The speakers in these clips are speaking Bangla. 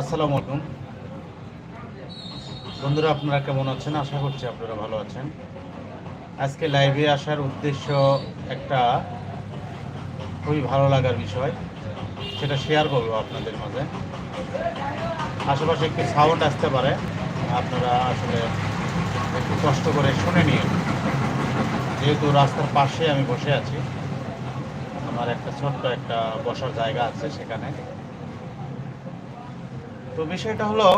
আসসালামু আলাইকুম। বন্ধুরা, আপনারা কেমন আছেন? আশা করছি আপনারা ভালো আছেন। আজকে লাইভে আসার উদ্দেশ্য একটা খুবই ভালো লাগার বিষয়। সেটা শেয়ার করব আপনাদের মাঝে। আশেপাশে একটু সাউন্ড আসতে পারে। আপনারা আসলে একটু কষ্ট করে শুনে নিয়ে যেহেতু রাস্তার পাশে আমি বসে আছি, আমার একটা ছোট্ট একটা বসার জায়গা আছে সেখানে। তো বিষয়টা হলো,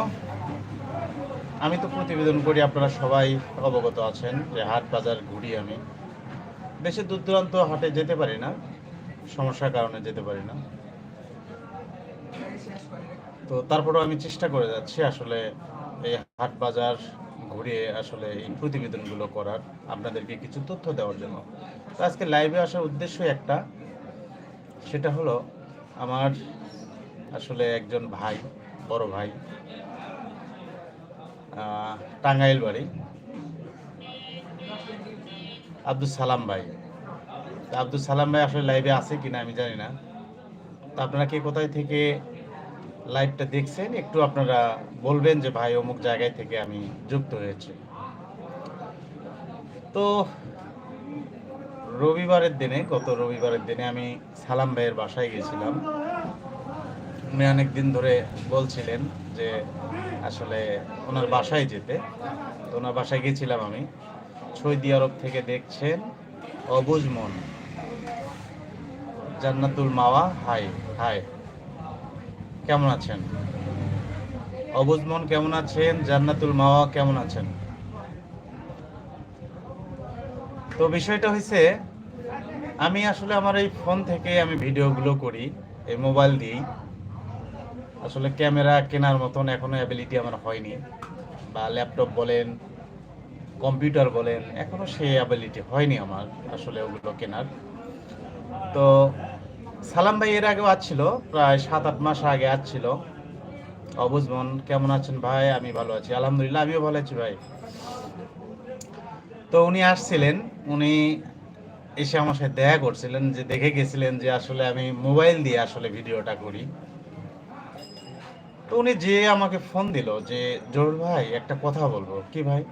আমি তো প্রতিবেদন করি আপনারা সবাই অবগত আছেন যে হাট বাজার ঘুরি আমি। দেশের দূর দূরান্ত হাটে যেতে পারি না, সমস্যার কারণে যেতে পারি না। তো তারপরেও আমি চেষ্টা করে যাচ্ছি আসলে এই হাট বাজার ঘুরিয়ে আসলে এই প্রতিবেদনগুলো করার, আপনাদেরকে কিছু তথ্য দেওয়ার জন্য। তো আজকে লাইভে আসার উদ্দেশ্যই একটা, সেটা হলো আমার আসলে একজন ভাই বড় ভাই টাঙ্গাইল বাড়ি। আব্দুল সালাম ভাই। আব্দুল সালাম ভাই আসলে লাইভে আছে কিনা আমি জানি না। তা আপনারা কে কোথায় থেকে লাইভটা দেখছেন, একটু আপনারা বলবেন যে ভাই অমুক জায়গায় থেকে আমি যুক্ত হয়েছি। তো রবিবারের দিনে, গত রবিবারের দিনে আমি সালাম ভাইয়ের বাসায় গেছিলাম। উনি অনেক দিন ধরে বলছিলেন যে আসলে ওনার বাসায় যেতে। তো ওনার বাসায় গেছিলাম আমি। সৌদি আরব থেকে দেখছেন অবুজ মন। Jannatul Mawa, hi hi. কেমন আছেন? অবুজ মন কেমন আছেন? জান্নাতুল মাওয়া কেমন আছেন? তো বিষয়টা হয়েছে আমি আসলে আমার এই ফোন থেকে আমি ভিডিওগুলো করি, এই মোবাইল দিয়েই। আসলে ক্যামেরা কেনার মতন এখনও অ্যাবিলিটি আমার হয়নি। বা ল্যাপটপ বলেন কম্পিউটার বলেন, এখনও সেই অ্যাবিলিটি হয়নি আমার আসলে ওগুলো কেনার। তো সালাম ভাই এর আগেও আসছিল, প্রায় সাত আট মাস আগে আসছিল। অবুজ মন, কেমন আছেন ভাই? আমি ভালো আছি। আলহামদুলিল্লাহ, আমিও ভালো আছি ভাই। তো উনি আসছিলেন, উনি এসে আমার সাথে দেখা করছিলেন, যে দেখে গেছিলেন যে আসলে আমি মোবাইল দিয়ে আসলে ভিডিওটা করি। তো উনি যে আমাকে ফোন দিল যে, জরুর ভাই, একটা কথা বলব। কি ভাই?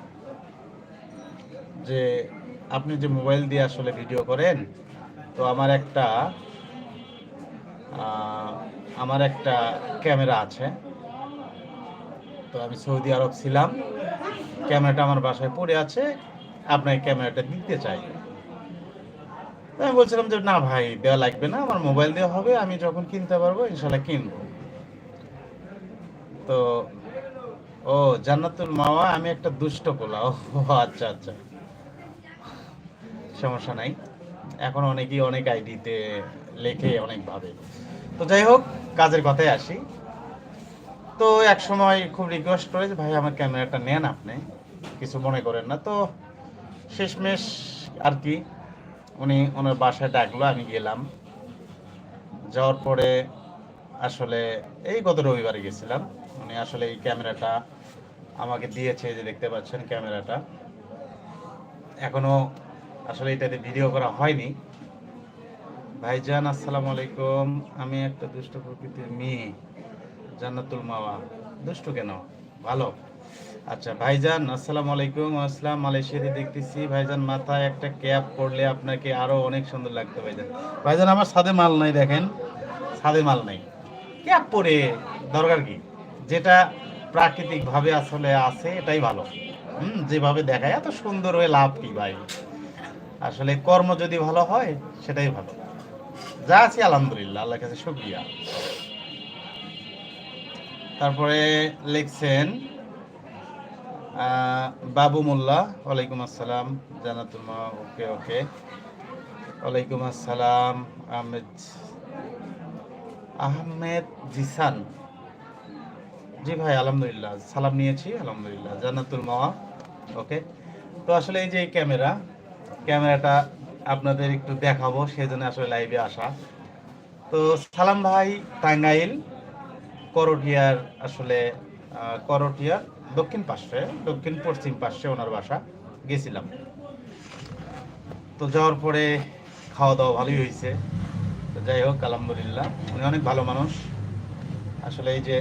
যে, আপনি যে মোবাইল দিয়ে আসলে ভিডিও করেন, তো আমার একটা আমার একটা ক্যামেরা আছে। তো আমি সৌদি আরব ছিলাম। ক্যামেরাটা আমার বাসায় পড়ে আছে। আপনাকে ক্যামেরাটা দিতে চাই। আমি বলছিলাম যে, না ভাই দেওয়া লাগবে না। আমার মোবাইল দেওয়া হবে। আমি যখন কিনতে পারব, ইনশাল্লাহ কিনবো। তো, ও, জান্নাতুল মাওয়া, আমি একটা দুষ্ট পোলা। ও আচ্ছা আচ্ছা। সমস্যা নাই। এখন অনেকেই অনেক আইডিতে লেখে, অনেক ভাবে। তো যাই হোক, কাজের কথায় আসি। তো এক সময় খুব রিকোয়েস্ট করে যে ভাই, আমার ক্যামেরাটা নেন আপনি। কিছু মনে করেন না। তো শেষমেশ আর কি, উনি ওনার বাসায় ডাকলো, আমি গেলাম। যাওয়ার পরে আসলে এই গত রবিবারে গেছিলাম। উনি আসলে এই ক্যামেরাটা আমাকে দিয়েছে যে দেখতে পাচ্ছেন ক্যামেরাটা। এখনও আসলে এটাতে ভিডিও করা হয়নি। ভাইজান, আসসালামু আলাইকুম। আমি একটা দুষ্ট প্রকৃতির মেয়ে। জান্নাতুল মাওয়া। দুষ্ট কেন? ভালো। আচ্ছা ভাইজান, আসসালামু আলাইকুম। আসসালাম মালয়েশিয়াতে দেখতেছি। ভাইজান, মাথায় একটা ক্যাপ পরলে আপনাকে আরও অনেক সুন্দর লাগতো, ভাইজান। ভাইজান, আমার সাদে মাল নাই, দেখেন। সাদে মাল নাই। ক্যাপ পরে দরকার কি? যেটা প্রাকৃতিক ভাবে আসলে আছে, এটাই ভালো। হুম, যেভাবে দেখায়, এত সুন্দর হয়ে লাভ কি ভাই? আসলে কর্ম যদি ভালো হয়, সেটাই ভালো। যা আছি, আলহামদুলিল্লাহ, আল্লাহর কাছে শুক্রিয়া। তারপরে লিখছেন বাবু মোল্লা, ওয়ালাইকুম আসসালাম জানাতুল মা, ওকে ওকে। ওয়ালাইকুম আসসালাম, আহমেদ আহমেদ জিসান। জি ভাই, আলহামদুলিল্লাহ, সালাম নিয়েছি, আলহামদুলিল্লাহ, জান্নাতুল মাওয়া, ওকে? তো আসলে এই যে ক্যামেরা, ক্যামেরাটা আপনাদের একটু দেখাবো সেই জন্য আসলে লাইভে আসা। তো সালাম ভাই, টাঙ্গাইল, করটিয়ার আসলে করটিয়ার দক্ষিণ পাশে, দক্ষিণ পশ্চিম পাশে ওনার বাসা, গেছিলাম। তো যাওয়ার পরে খাওয়া দাওয়া ভালোই হয়েছে। তো যাই হোক, আলহামদুলিল্লাহ, উনি অনেক ভালো মানুষ। আসলে এই যে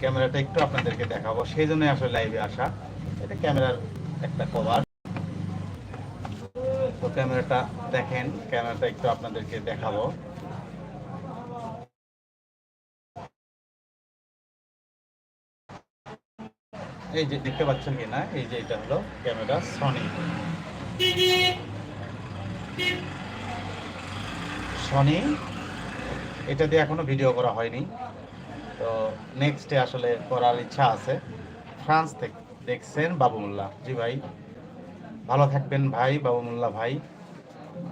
ক্যামেরাটা একটু আপনাদেরকে দেখাবো। সেই জন্যই আসলে লাইভে আসা। এটা ক্যামেরার একটা কভার তো ক্যামেরাটা দেখেন, ক্যামেরাটা একটু আপনাদেরকে দেখাবো। এই যে দেখতে পাচ্ছেন কি না এই যে এটা হলো ক্যামেরা সনি সনি এটা দিয়ে এখনও ভিডিও করা হয়নি। তো নেক্সটে আসলে করার ইচ্ছা আছে। ফ্রান্স থেকে দেখছেন বাবু মোল্লা জি ভাই, ভালো থাকবেন ভাই বাবু মোল্লা ভাই।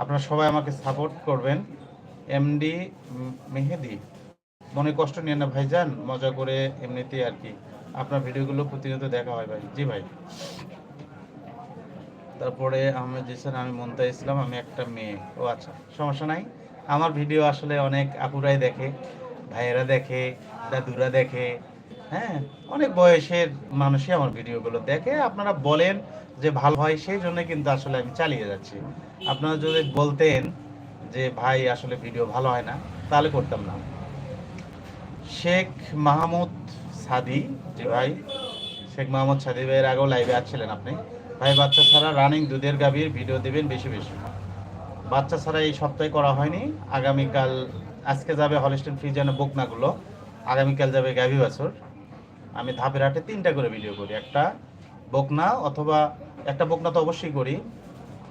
আপনারা সবাই আমাকে সাপোর্ট করবেন। এমডি মেহেদি, মনে কষ্ট নিয়ে না ভাই যান মজা করে এমনিতেই আর কি। আপনার ভিডিওগুলো প্রতিনিয়ত দেখা হয় ভাই। জি ভাই। তারপরে আহমেদ জিসান আমি মমতা ইসলাম আমি একটা মেয়ে। ও আচ্ছা সমস্যা নাই। আমার ভিডিও আসলে অনেক আপুরাই দেখে। ভাইয়েরা দেখে, দাদুরা দেখে হ্যাঁ? অনেক বয়সের মানুষই আমার ভিডিওগুলো দেখে। আপনারা বলেন যে ভালো হয়, সেই জন্য কিন্তু আসলে আমি চালিয়ে যাচ্ছি। আপনারা যদি বলতেন যে, ভাই, আসলে ভিডিও ভালো হয় না, তাহলে করতাম না। শেখ মাহমুদ সাদি যে ভাই। শেখ মাহমুদ সাদি ভাইয়ের আগেও লাইভে আসছিলেন আপনি। ভাই, বাচ্চা ছাড়া রানিং দুধের গাভীর ভিডিও দেবেন বেশি বেশি। বাচ্চা ছাড়া এই সপ্তাহে করা হয়নি। আগামীকাল আজকে যাবে হলিস্টেন ফ্রিজানে বকনাগুলো। আগামীকাল যাবে গাভী বাছর। আমি ধাপের হাটে তিনটা করে ভিডিও করি। একটা বকনা অথবা একটা বকনা তো অবশ্যই করি।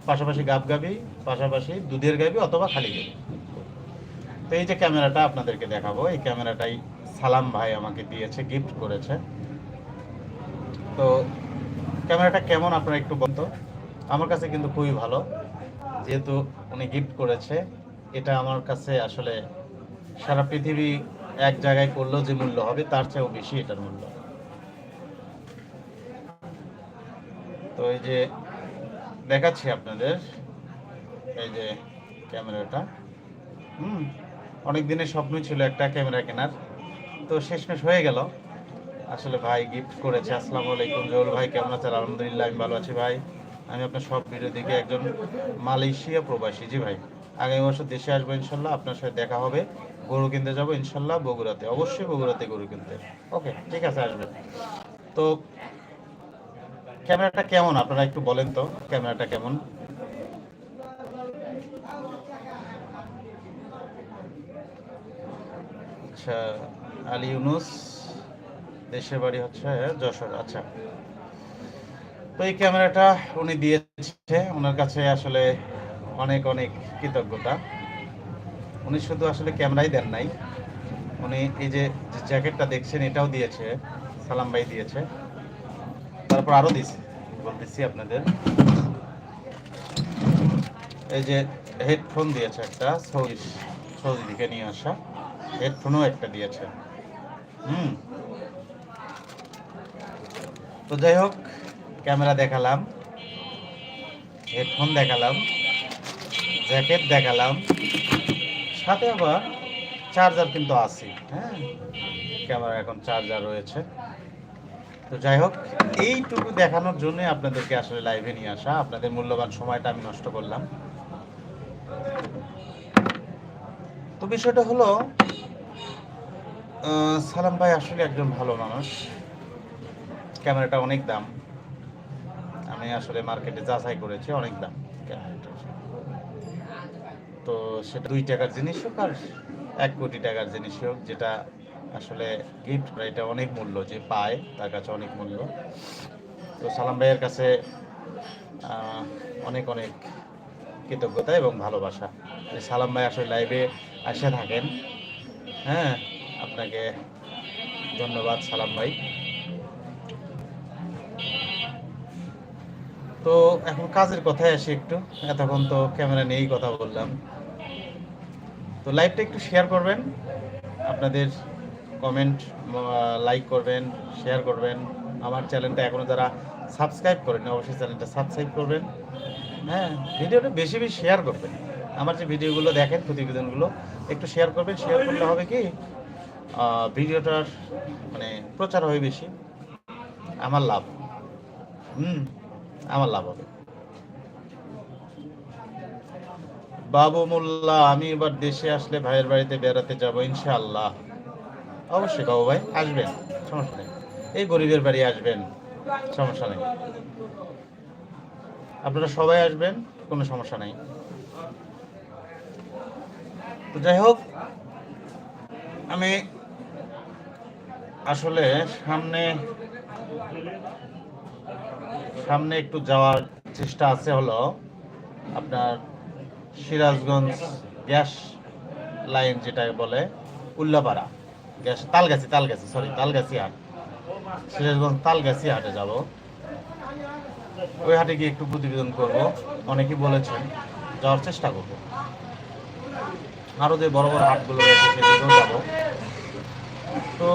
পাশাপাশি গাব গাবি পাশাপাশি দুধের গাবি অথবা খালি গাবি তো এই যে ক্যামেরাটা আপনাদেরকে দেখাবো, এই ক্যামেরাটাই সালাম ভাই আমাকে দিয়েছে গিফট করেছে। তো ক্যামেরাটা কেমন আপনারা একটু বলতো আমার কাছে কিন্তু খুবই ভালো। যেহেতু উনি গিফট করেছে, এটা আমার কাছে আসলে সারা পৃথিবী এক জায়গায় করলেও যে মূল্য হবে, তার চেয়েও বেশি এটার মূল্য। তো এই যে দেখাচ্ছি আপনাদের, এই যে ক্যামেরাটা। হুম অনেক দিনের স্বপ্ন ছিল একটা ক্যামেরা কেনার। তো শেষমেশ হয়ে গেল। আসলে ভাই গিফট করেছে। আসসালামু আলাইকুম, জহুল ভাই, কেমন আছেন? আলহামদুলিল্লাহ, আমি ভালো আছি ভাই। আমি আপনার সব ভিডিও দেখে একজন মালয়েশিয়া প্রবাসী। জি ভাই, আগামী বছর দেশে আসব ইনশাল্লাহ, আপনার সাথে দেখা হবে। গরু কিনতে যাব, ইনশাল্লাহ বগুড়াতে। অবশ্যই বগুড়াতে গরু কিনতে। ওকে, ঠিক আছে, আসবেন। তো ক্যামেরাটা কেমন? আপনারা একটু বলেন তো, ক্যামেরাটা কেমন? আচ্ছা আলী ইউনুস, দেশের বাড়ি হচ্ছে যশোর। আচ্ছা তো এই ক্যামেরাটা উনি দিয়েছে, ওনার কাছে আসলে অনেক অনেক কৃতজ্ঞতা। উনি শুধু আসলে ক্যামেরাই দেন নাই। উনি এই যে জ্যাকেটটা দেখছেন, এটাও দিয়েছে, সালাম ভাই দিয়েছে। তারপর আরও দিয়েছে, বলতেছি আপনাদের। এই যে হেডফোন দিয়েছে একটা সৌদি থেকে নিয়ে আসা। হেডফোনও একটা দিয়েছে। হুম। তো যাই হোক, ক্যামেরা দেখালাম, হেডফোন দেখালাম, জ্যাকেট দেখালাম। সাথে আবার চার্জার কিন্তু আছে হ্যাঁ? ক্যামেরা এখন চার্জার রয়েছে। তো যাই হোক, এইটুকু দেখানোর জন্য আপনাদেরকে আসলে লাইভে নিয়ে আসা। আপনাদের মূল্যবান সময়টা আমি নষ্ট করলাম। তো বিষয়টা হলো সালাম ভাই আসলে একজন ভালো মানুষ। ক্যামেরাটা অনেক দাম। আমি আসলে মার্কেটে যাচাই করেছি, অনেক দাম। ক্যামেরাটার তো সেটা দুই টাকার জিনিস হোক আর এক কোটি টাকার জিনিস হোক, যেটা আসলে গিফট এটা অনেক মূল্য, যে পায় তার কাছে অনেক মূল্য। তো সালাম ভাইয়ের কাছে অনেক অনেক কৃতজ্ঞতা এবং ভালোবাসা। সালাম ভাই আসলে লাইভে আসে থাকেন। হ্যাঁ আপনাকে ধন্যবাদ সালাম ভাই। তো এখন কাজের কথায় আসি একটু। এতক্ষণ তো ক্যামেরা নিয়েই কথা বললাম। তো লাইভটা একটু শেয়ার করবেন। আপনাদের কমেন্ট লাইক করবেন শেয়ার করবেন। আমার চ্যানেলটা এখনও যারা সাবস্ক্রাইব করেন অবশ্যই চ্যানেলটা সাবস্ক্রাইব করবেন। হ্যাঁ ভিডিওটা বেশি বেশি শেয়ার করবেন। আমার যে ভিডিওগুলো দেখেন, প্রতিবেদনগুলো, একটু শেয়ার করবেন। শেয়ার করলে হবে কি ভিডিওটার মানে প্রচার হবে বেশি। আমার লাভ। হুম, আমার লাভ হবে। বাবু মোল্লা, আমি এবার দেশে আসলে ভাইয়ের বাড়িতে বেড়াতে যাব ইনশাআল্লাহ। অবশ্যই বাবু ভাই, আসবেন, সমস্যা নেই। এই গরিবের বাড়ি আসবেন, সমস্যা নেই। আপনারা সবাই আসবেন, কোনো সমস্যা নেই। তো যাই হোক, আমি আসলে সামনে সামনে একটু যাওয়ার চেষ্টা আছে হলো আপনার সিরাজগঞ্জ গ্যাস লাইন যেটা বলে, উল্লাপাড়া। গ্যাস, তালগাছি তালগাছি সরি তালগাছি হাট। সিরাজগঞ্জ তালগাছি হাটে যাব। ওই হাটে গিয়ে একটু প্রতিবেদন করব। অনেকেই বলেছেন, যাওয়ার চেষ্টা করব। আরও যে বড় বড় হাটগুলো রয়েছে সেদিকেও যাব। তো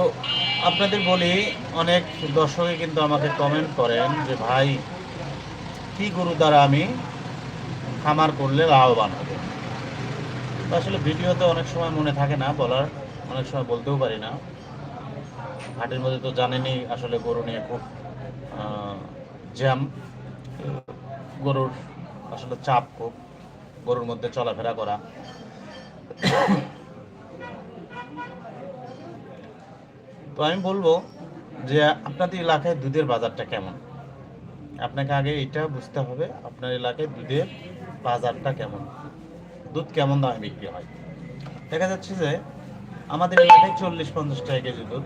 আপনাদের বলি, অনেক দর্শকে কিন্তু আমাকে কমেন্ট করেন যে, ভাই, কি গরু দ্বারা আমি খামার করলে লাভবান হবে। আসলে ভিডিওতে অনেক সময় মনে থাকে না, বলার অনেক সময় বলতেও পারি না। হাটের মধ্যে তো জানেনই আসলে গরু নিয়ে খুব জ্যাম। গরুর আসলে চাপ খুব, গরুর মধ্যে চলাফেরা করা। তো আমি বলব যে আপনাদের এলাকায় দুধের বাজারটা কেমন? আপনাকে আগে এটা বুঝতে হবে, আপনার এলাকায় দুধের বাজারটা কেমন? দুধ কেমন দামে বিক্রি হয়? দেখা যাচ্ছে যে আমাদের এলাকায় চল্লিশ পঞ্চাশ টাকা কেজি দুধ,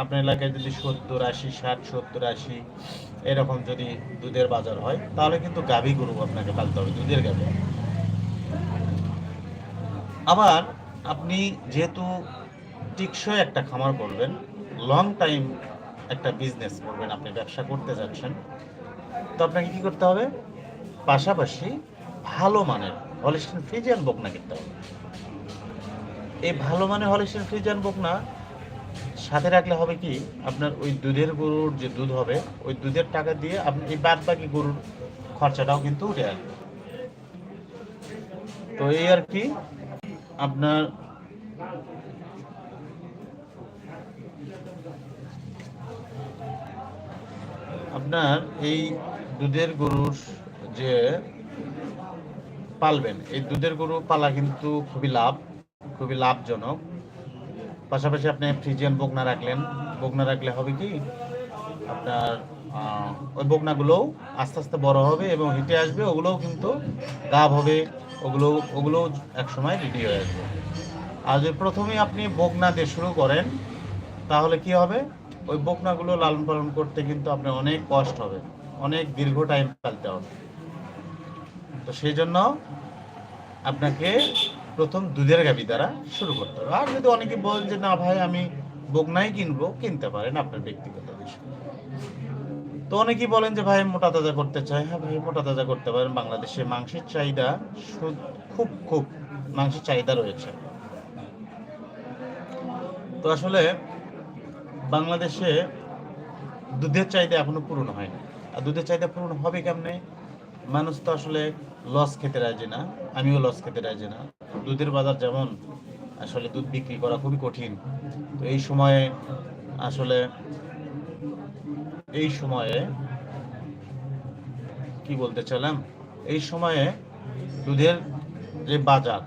আপনার এলাকায় যদি সত্তর আশি, ষাট, সত্তর আশি এরকম যদি দুধের বাজার হয়, তাহলে কিন্তু গাভী গরু আপনাকে পালতে হবে, দুধের গাভী। আবার আপনি যেহেতু টিকসই একটা খামার করবেন লং টাইম একটা বিজনেস করবেন, আপনি ব্যবসা করতে যাচ্ছেন তো আপনাকে কি করতে হবে? পাশাপাশি ভালো মানের হলিস্টিন ফ্রিজিয়ান বকনা কিনতে হবে। এই ভালো মানের হলিস্টিন ফ্রিজিয়ান বকনা সাথে রাখলে হবে কি? আপনার ওই দুধের গরুর যে দুধ হবে, ওই দুধের টাকা দিয়ে আপনি এই বাদ বাকি গরুর খরচাটাও কিন্তু উঠে আসবে। তো এই আর কি, আপনার আপনার এই দুধের গরুর যে পালবেন, এই দুধের গরু পালা কিন্তু খুবই লাভ, খুবই লাভজনক। পাশাপাশি আপনি ফ্রিজিয়ান বকনা রাখলেন, বকনা রাখলে হবে কি, আপনার ওই বকনাগুলোও আস্তে আস্তে বড় হবে এবং হিটে আসবে, ওগুলোও কিন্তু গাভ হবে, ওগুলো, ওগুলোও একসময় রেডি হয়ে আসবে। আর যদি প্রথমেই আপনি বকনা দিয়ে শুরু করেন, তাহলে কি হবে? ওই বকনাগুলো লালন পালন করতে কিন্তু আপনার অনেক কষ্ট হবে। অনেক দীর্ঘ টাইম ফেলতে হবে। তো সেই জন্য আপনাকে প্রথম দুধের গাভী দ্বারা শুরু করতে হবে। আর যদি অনেকে বলেন যে, না ভাই, আমি বকনাই কিনবো, কিনতে পারেন আপনার ব্যক্তিগত বিষয়। তো অনেকেই বলেন যে, ভাই মোটা তাজা করতে চাই। হ্যাঁ ভাই, মোটা তাজা করতে পারেন। বাংলাদেশে মাংসের চাহিদা খুব খুব মাংসের চাহিদা রয়েছে। তো আসলে বাংলাদেশে দুধের চাহিদা এখনও পূরণ হয়নি। আর দুধের চাহিদা পূরণ হবে কেমনে? মানুষ তো আসলে লস খেতে রাজি না, আমিও লস খেতে রাজি না। দুধের বাজার যেমন আসলে দুধ বিক্রি করা খুবই কঠিন। তো এই সময়ে আসলে এই সময়ে কি বলতে চাইলাম? এই সময়ে দুধের যে বাজার,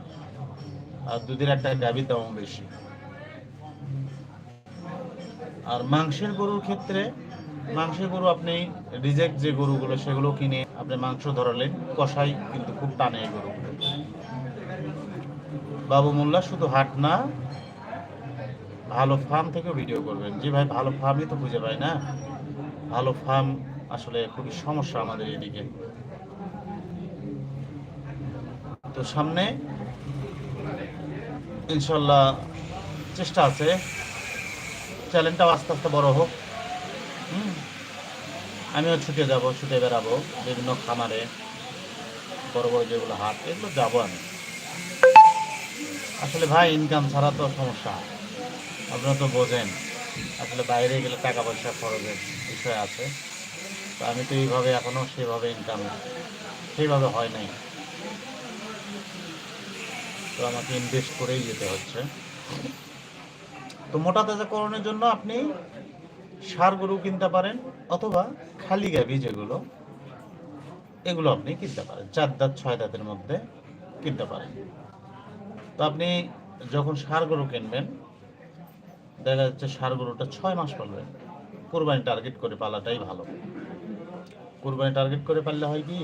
আর দুধের একটা গাভীর দাম বেশি। আর মাংসের গরুর ক্ষেত্রে মাংসের গরু আপনি রিজেক্ট যে গরুগুলো, সেগুলো কিনে আপনি মাংস ধরালেন, কষাই কিন্তু খুব টানে এই গরুগুলো বাবু মোল্লা, শুধু হাট না, ভালো ফার্ম থেকেও ভিডিও করবেন। যে ভাই, ভালো ফার্মই তো খুঁজে পাই না। ভালো ফার্ম আসলে খুবই সমস্যা আমাদের এদিকে। তো সামনে ইনশাল্লাহ চেষ্টা আছে। চ্যালেঞ্জটাও আস্তে আস্তে বড় হোক। আমিও ছুটে যাব, ছুটে বেড়াবো, বিভিন্ন খামারে, বড় বড় যেগুলো হাট, এগুলো যাব আমি। আসলে ভাই ইনকাম ছাড়া তো সমস্যা। আপনারা তো বোঝেন। আসলে বাইরে গেলে টাকা পয়সা খরচের বিষয় আছে। তো আমি তো এইভাবে এখনও সেভাবে ইনকাম সেইভাবে হয় নাই। তো আমাকে ইনভেস্ট করেই যেতে হচ্ছে। তো মোটা তাজাকরণের জন্য আপনি সার গরু কিনতে পারেন, অথবা খালি গাভি যেগুলো, এগুলো আপনি কিনতে পারেন। চার দাঁত, ছয় দাঁতের মধ্যে কিনতে পারেন। তো আপনি যখন সার গরু কিনবেন, দেখা যাচ্ছে সার গরুটা ছয় মাস পালবেন কোরবানি টার্গেট করে পালাটাই ভালো। কোরবানি টার্গেট করে পারলে হয় কি,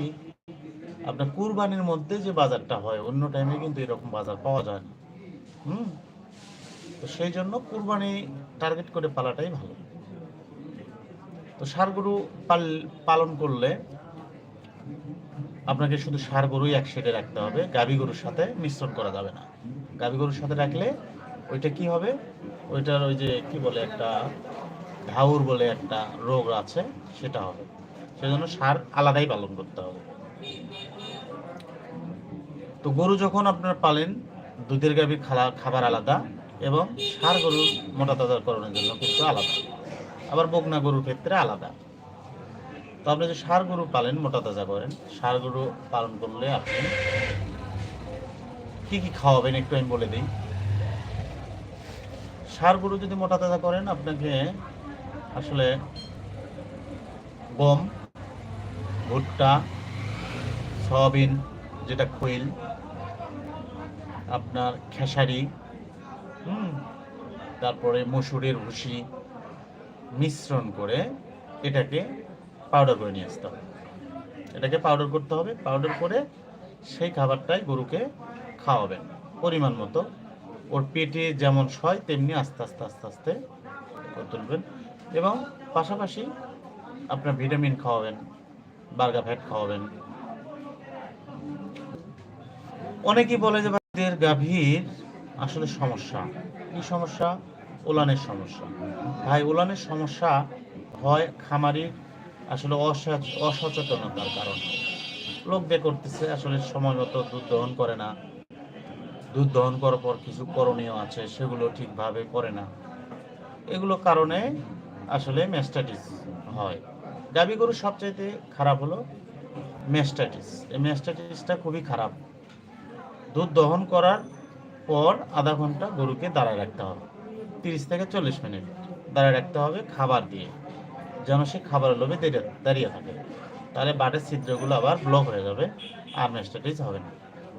আপনার কুরবানির মধ্যে যে বাজারটা হয়, অন্য টাইমে কিন্তু এরকম বাজার পাওয়া যায় না। হুম? তো সেই জন্য কুরবানি টার্গেট করে পালাটাই ভালো। তো ষাঁড় গরু পাল, পালন করলে আপনাকে শুধু ষাঁড় গরুই এক রাখতে হবে, গাভী গরুর সাথে মিশ্রণ করা যাবে না। গাভী গরুর সাথে রাখলে ওইটা কি হবে? ওইটার ওই যে কি বলে একটা ঢাউর বলে একটা রোগ আছে, সেটা হবে। সেজন্য সার আলাদাই পালন করতে হবে। তো গরু যখন আপনার পালেন, দুধের গাভীর খাবার আলাদা এবং সার গরুর মোটা তাজাকরণের জন্য কিন্তু আলাদা। আবার বকনা গরুর ক্ষেত্রে আলাদা। তো আপনি যে সার গরু পালেন, মোটা তাজা করেন, সার গরু পালন করলে আপনি কি কি খাওয়াবেন একটু আমি বলে দিই। সার গরু যদি মোটা তাজা করেন, আপনাকে আসলে গম, ভুট্টা, সয়াবিন, যেটা খৈল, আপনার খেসারি, হুম, তারপরে মসুরের ভুসি মিশ্রণ করে এটাকে পাউডার করে নিয়ে আসতে হবে। এটাকে পাউডার করতে হবে পাউডার করে সেই খাবারটাই গরুকে খাওয়াবেন। পরিমাণ মতো। ওর পেটে যেমন সয়, তেমনি আস্তে আস্তে আস্তে আস্তে তুলবেন এবং পাশাপাশি আপনার ভিটামিন খাওয়াবেন বার্গা ফ্যাট খাওয়াবেন। অনেকেই বলে যে গাভীর আসলে সমস্যা। কি সমস্যা? ওলানের সমস্যা। ভাই ওলানের সমস্যা হয় খামারির আসলে অসচ- অসচেতনতার কারণে। লোক বে করতেছে, আসলে সময় মতো দুধ দহন করে না। দুধ দহন করার পর কিছু করণীয় আছে, সেগুলো ঠিকভাবে করে না। এগুলো কারণে আসলে ম্যাস্টাইটিস হয়। গাভী গরু সবচাইতে খারাপ হলো ম্যাস্টাইটিস এই ম্যাস্টাইটিসটা খুবই খারাপ। দুধ দহন করার পর আধা ঘণ্টা গরুকে দাঁড়ায় রাখতে হবে। তিরিশ থেকে চল্লিশ মিনিট। দাঁড়িয়ে রাখতে হবে খাবার দিয়ে। যেন সে খাবারের লোভে দাঁড়িয়ে থাকে। তাহলে বাটের ছিদ্রগুলো আবার ব্লক হয়ে যাবে। আর ম্যাস্টাইটিস হবে না।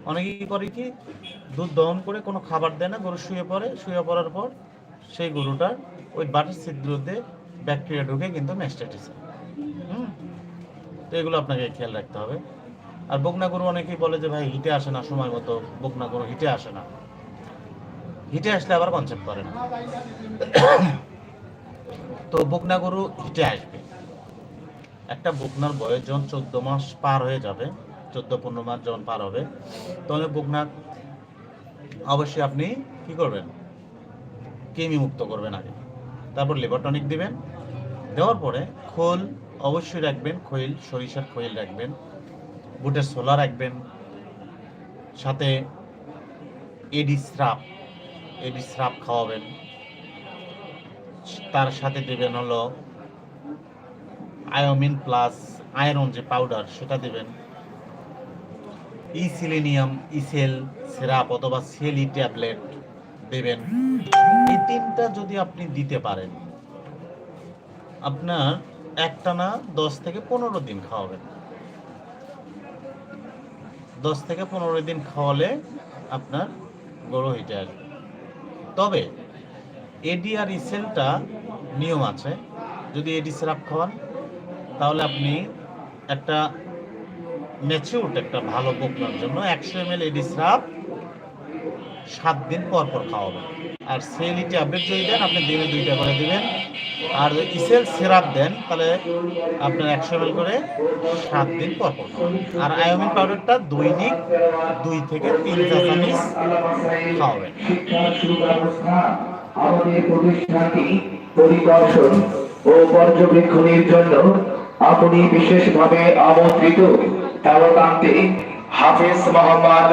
অনেকে কি করে কি, দুধ দহন করে কোনো খাবার দেয় না, গরু শুয়ে পড়ে। শুয়ে পড়ার পর সেই গরুটার ওই বাটের ছিদ্রতে ব্যাকটেরিয়া ঢুকে কিন্তু ম্যাস্টাইটিস হয় হুম? তো এগুলো আপনাকে খেয়াল রাখতে হবে। আর বকনা গরু অনেকেই বলে যে, ভাই, হিটে আসে না সময় মতো। বকনা গরু হিটে আসে না। হিটে আসলে আবার কনসেপ্ট করে না তো বকনা গরু হিটে আসবে। একটা বকনার বয়স যখন চোদ্দ মাস পার হয়ে যাবে, চোদ্দ পনেরো মাস যখন পার হবে তখন বকনা অবশ্যই আপনি কি করবেন? কেমি মুক্ত করবেন আগে। তারপর লিভার টনিক দিবেন। দেওয়ার পরে খোল অবশ্যই রাখবেন, খৈল, সরিষার খৈল রাখবেন বুটের ছোলা রাখবেন, সাথে এডি স্রাপ এডি স্রাপ খাওয়াবেন। তার সাথে দেবেন হলো আয়োমিন প্লাস আয়রন যে পাউডার, সেটা দেবেন। ই ইসেল সিরাপ অথবা সেলি ট্যাবলেট দেবেন। এই তিনটা যদি আপনি দিতে পারেন, আপনার একটানা দশ থেকে পনেরো দিন খাওয়াবেন। দশ থেকে পনেরো দিন খাওয়ালে আপনার গরু হিটে আসবে। তবে এডি আর ইসেলটা নিয়ম আছে। যদি এডি সিরাপ খাওয়ান, তাহলে আপনি একটা ম্যাচিউরড একটা ভালো বকনার জন্য একশো এম এল এডি সিরাপ সাত দিন পর পর খাওয়াবেন। আর সেলিটি আপডেট যদি দেন, আপনি দিনে দুইটা করে দিবেন। আর ইসেল সিরাপ দেন, তাহলে আপনার একশো এম করে সাত দিন পর। আর আয়োমিন পাউডারটা দৈনিক দুই থেকে তিন চামচ খাওয়াবেন পরিদর্শন ও পর্যবেক্ষণের জন্য আপনি বিশেষভাবে আমন্ত্রিত তালকান্তে হাফেজ মোহাম্মদ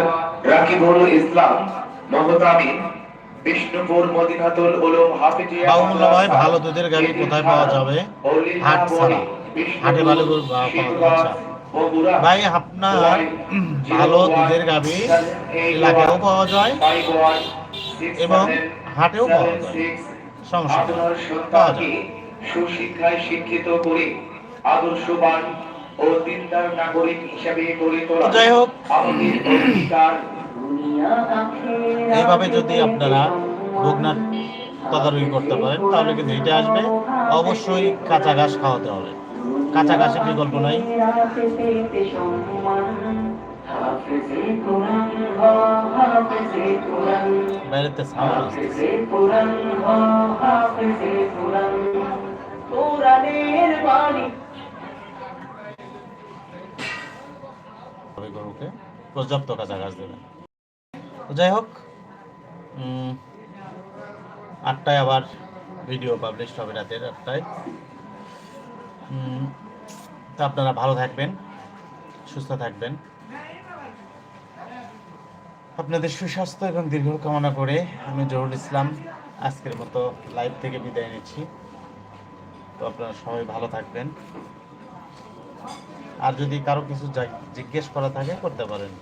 রাকিবুল ইসলাম মহতামি বিষ্ণুপুর মদিনাতুল উলুম হাফিজিয়া ভালো দুধের গাড়ি কোথায় পাওয়া যাবে? হাট ছাড়া। হাটে ভালো গরু পাওয়া বগুড়া। ভাই আপনার ভালো দুধের গাভী এলাকায়ও পাওয়া যায় এবং হাটেও পাওয়া যায়। সমস্যা পাওয়া যায় সুশিক্ষায় শিক্ষিত করে আদর্শবান ও দিনদার নাগরিক হিসেবে গড়ে তোলা। যাই হোক। এইভাবে যদি আপনারা বগনার তদারকি করতে পারেন, তাহলে কিন্তু এটা আসবে। অবশ্যই কাঁচা ঘাস খাওয়াতে হবে। কাঁচা ঘাসের বিকল্প নাই। পর্যাপ্ত কাঁচা ঘাস দেবেন। যাই হোক আটটায় আবার ভিডিও পাবলিশ হবে রাতের আটটায়। তা আপনারা ভালো থাকবেন, সুস্থ থাকবেন। আপনাদের সুস্বাস্থ্য এবং দীর্ঘ কামনা করে আমি জহুরুল ইসলাম আজকের মতো লাইভ থেকে বিদায় নিচ্ছি। তো আপনারা সবাই ভালো থাকবেন। আর যদি কারও কিছু জিজ্ঞেস করা থাকে, করতে পারেন।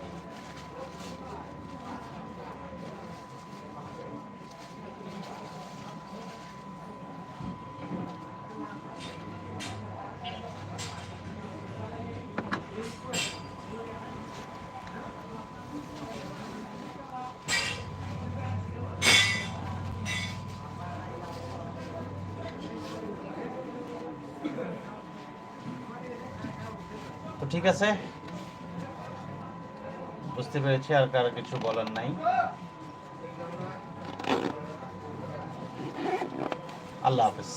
ঠিক আছে? বুঝতে পেরেছি আর কারও কিছু বলার নাই। আল্লাহ হাফেজ।